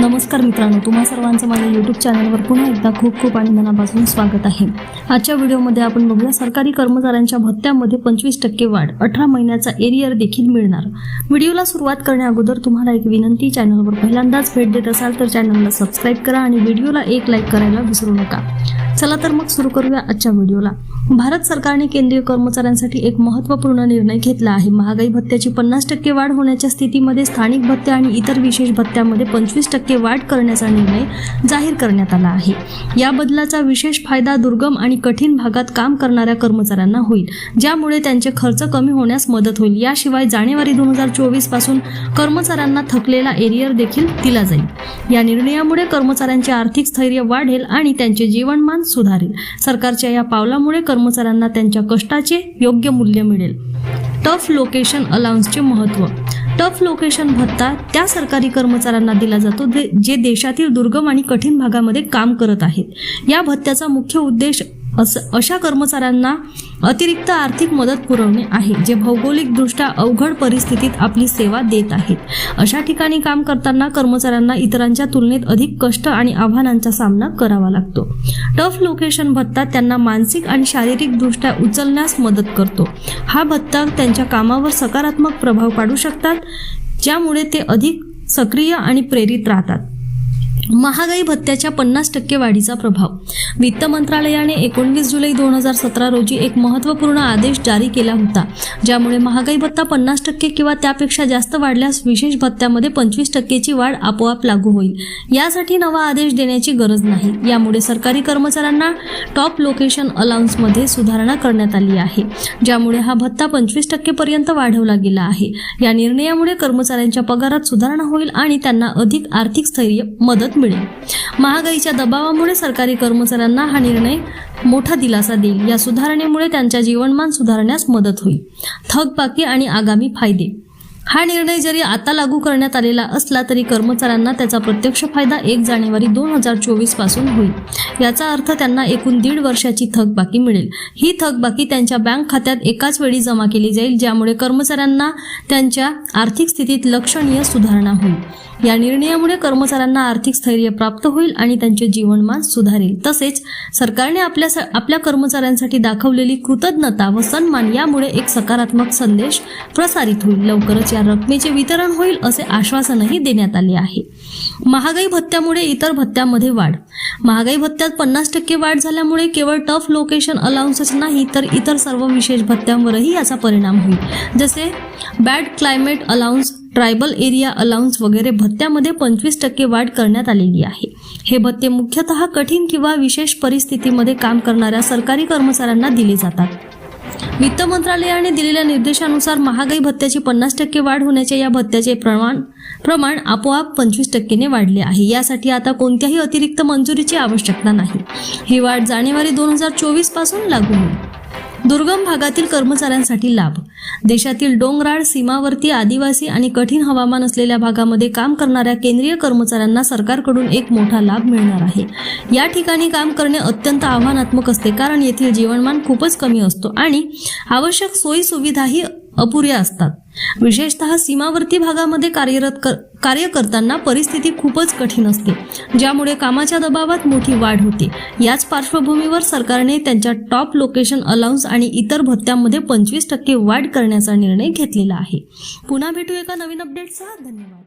नमस्कार मित्रांनो तुम्हा सर्वांचं माझ्या यूट्यूब चॅनलवर पुन्हा एकदा खूप खूप आणि मनापासून स्वागत आहे. आजच्या व्हिडिओमध्ये आपण बघूया सरकारी कर्मचाऱ्यांच्या भत्त्यामध्ये पंचवीस टक्के वाढ अठरा महिन्याचा एरियर देखील मिळणार. व्हिडिओला सुरुवात करण्या अगोदर तुम्हाला एक विनंती चॅनलवर पहिल्यांदाच भेट देत असाल तर चॅनलला सबस्क्राईब करा आणि व्हिडिओला एक लाईक करायला विसरू नका. चला तर मग सुरू करूया आजच्या व्हिडिओला. भारत सरकारने केंद्रीय कर्मचाऱ्यांसाठी एक महत्त्वपूर्ण निर्णय घेतला आहे. महागाई भत्त्याची पन्नास टक्के वाढ होण्याच्या स्थितीमध्ये स्थानिक भत्त्या आणि इतर विशेष भत्त्यामध्ये पंचवीस टक्के वाढ करण्याचा निर्णय जाहीर करण्यात आला आहे. या बदलाचा विशेष फायदा दुर्गम आणि कठीण भागात काम करणाऱ्या कर्मचाऱ्यांना होईल ज्यामुळे त्यांचे खर्च कमी होण्यास मदत होईल. याशिवाय जानेवारी दोन हजार चोवीसपासून कर्मचाऱ्यांना थकलेला एरियर देखील दिला जाईल. या निर्णयामुळे कर्मचाऱ्यांचे आर्थिक स्थैर्य वाढेल आणि त्यांचे जीवनमान सुधारेल. सरकारच्या या पावलामुळे कर्मचाऱ्यांना त्यांच्या कष्टाचे योग्य मूल्य मिळेल. टफ लोकेशन अलाउन्सचे महत्त्व टफ लोकेशन भत्ता त्या सरकारी कर्मचाऱ्यांना दिला जातो जे जे देशातील दुर्गम आणि कठीण भागामध्ये काम करत आहेत. या भत्त्याचा मुख्य उद्देश असं अशा कर्मचाऱ्यांना अतिरिक्त आर्थिक मदत पुरवणे आहे जे भौगोलिकदृष्ट्या अवघड परिस्थितीत आपली सेवा देत आहेत. अशा ठिकाणी काम करताना कर्मचाऱ्यांना इतरांच्या तुलनेत अधिक कष्ट आणि आव्हानांचा सामना करावा लागतो. टफ लोकेशन भत्ता त्यांना मानसिक आणि शारीरिकदृष्ट्या उचलण्यास मदत करतो. हा भत्ता त्यांच्या कामावर सकारात्मक प्रभाव पाडू शकतात ज्यामुळे ते अधिक सक्रिय आणि प्रेरित राहतात. महागाई भत्त्याच्या पन्नास टक्के वाढीचा प्रभाव. वित्त मंत्रालयाने एकोणवीस जुलै दोन हजार सतरा रोजी एक महत्त्वपूर्ण आदेश जारी केला होता ज्यामुळे महागाई भत्ता पन्नास टक्के किंवा त्यापेक्षा जास्त वाढल्यास विशेष भत्त्यामध्ये पंचवीस टक्केची वाढ आपोआप लागू होईल. यासाठी नवा आदेश देण्याची गरज नाही. यामुळे सरकारी कर्मचाऱ्यांना टॉप लोकेशन अलाउन्समध्ये सुधारणा करण्यात आली आहे ज्यामुळे हा भत्ता पंचवीस टक्केपर्यंत वाढवला गेला आहे. या निर्णयामुळे कर्मचाऱ्यांच्या पगारात सुधारणा होईल आणि त्यांना अधिक आर्थिक स्थैर्य मदत मिळेल. महागाईच्या दबावामुळे सरकारी कर्मचाऱ्यांना हा निर्णय मोठा दिलासा देईल. या सुधारणेमुळे त्यांच्या जीवनमान सुधारण्यास मदत होईल. थकबाकी आणि आगामी फायदे. हा निर्णय जरी आता लागू करण्यात आलेला असला तरी कर्मचाऱ्यांना त्याचा प्रत्यक्ष फायदा एक जानेवारी दोन हजार चोवीसपासून होईल. याचा अर्थ त्यांना एकूण दीड वर्षाची थकबाकी मिळेल. ही थकबाकी त्यांच्या बँक खात्यात एकाच वेळी जमा केली जाईल ज्यामुळे कर्मचाऱ्यांना त्यांच्या आर्थिक स्थितीत लक्षणीय सुधारणा होईल. या निर्णयामुळे कर्मचाऱ्यांना आर्थिक स्थैर्य प्राप्त होईल आणि त्यांचे जीवनमान सुधारेल. तसेच सरकारने आपल्या आपल्या कर्मचाऱ्यांसाठी दाखवलेली कृतज्ञता व सन्मान यामुळे एक सकारात्मक संदेश प्रसारित होईल. लवकरच या रकमेचे वितरण होईल असे आश्वासनही देण्यात आले आहे. महागाई भत्त्यामुळे इतर भत्त्यामध्ये वाढ. महागाई भत्त्यात पन्नास टक्के वाढ झाल्यामुळे केवळ टफ लोकेशन अलाउन्सच नाही तर इतर सर्व विशेष भत्त्यांवरही याचा परिणाम होईल. जसे bad climate allowance tribal area allowance वगैरे भत्त्यामध्ये पंचवीस टक्के वाढ करण्यात आलेली आहे. हे भत्ते मुख्यतः कठीण किंवा विशेष परिस्थितीमध्ये काम करणाऱ्या सरकारी कर्मचाऱ्यांना दिले जातात. वित्त मंत्रालयाने दिलेल्या निर्देशानुसार महागाई भत्त्याची पन्नास टक्के वाढ होण्याच्या या भत्त्याचे प्रमाण प्रमाण आपोआप पंचवीस टक्केने वाढले आहे. यासाठी आता कोणत्याही अतिरिक्त मंजुरीची आवश्यकता नाही. ही वाढ जानेवारी दोन हजार चोवीसपासून लागू होईल. दुर्गम भागातील कर्मचाऱ्यांसाठी लाभ. देशातील डोंगराळ सीमावर्ती आदिवासी आणि कठीण हवामान असलेल्या भागामध्ये काम करणाऱ्या केंद्रीय कर्मचाऱ्यांना सरकारकडून एक मोठा लाभ मिळणार आहे. या ठिकाणी काम करणे अत्यंत आव्हानात्मक असते कारण येथील जीवनमान खूपच कमी असतो आणि आवश्यक सोयी सुविधाही अपुऱ्या असतात. विशेषतः सीमावर्ती भागामध्ये कार्यरत कर कार्य करताना परिस्थिती खूपच कठीण असते ज्यामुळे कामाच्या दबावात मोठी वाढ होते. याच पार्श्वभूमीवर सरकारने त्यांच्या टॉप लोकेशन अलाउन्स आणि इतर भत्त्यांमध्ये पंचवीस टक्के वाढ करण्याचा निर्णय घेतलेला आहे. पुन्हा भेटू एका नवीन अपडेटसह धन्यवाद.